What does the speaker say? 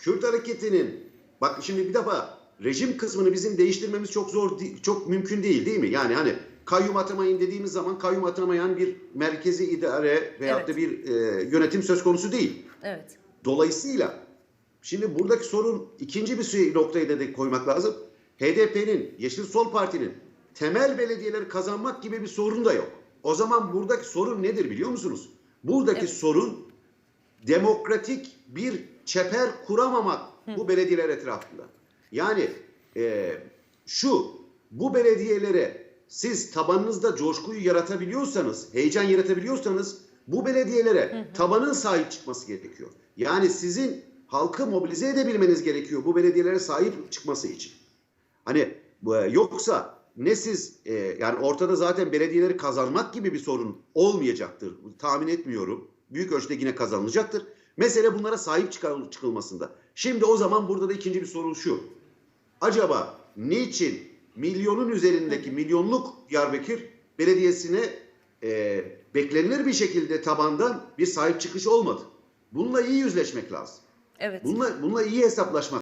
Kürt hareketinin bak şimdi bir defa rejim kısmını bizim değiştirmemiz çok zor çok mümkün değil değil mi? Yani hani kayyum atamayın dediğimiz zaman kayyum atamayan bir merkezi idare veyahut da Evet. bir e, yönetim söz konusu değil. Evet. Dolayısıyla şimdi buradaki sorun ikinci bir noktayı da de koymak lazım. HDP'nin, Yeşil Sol Parti'nin temel belediyeleri kazanmak gibi bir sorun da yok. O zaman buradaki sorun nedir biliyor musunuz? Buradaki Evet. sorun demokratik bir çeper kuramamak bu belediyeler etrafında. Yani e, şu, bu belediyelere siz tabanınızda coşkuyu yaratabiliyorsanız, heyecan yaratabiliyorsanız bu belediyelere tabanın sahip çıkması gerekiyor. Yani sizin halkı mobilize edebilmeniz gerekiyor bu belediyelere sahip çıkması için. Hani bu- yoksa ne siz e, yani ortada zaten belediyeleri kazanmak gibi bir sorun olmayacaktır. Tahmin etmiyorum. Büyük ölçüde yine kazanılacaktır. Mesele bunlara sahip çıkılmasında. Şimdi o zaman burada da ikinci bir sorun şu. Acaba niçin milyonun üzerindeki milyonluk Diyarbakır Belediyesi'ne e, beklenilir bir şekilde tabandan bir sahip çıkış olmadı? Bununla iyi yüzleşmek lazım. Evet. Bununla, bununla iyi hesaplaşmak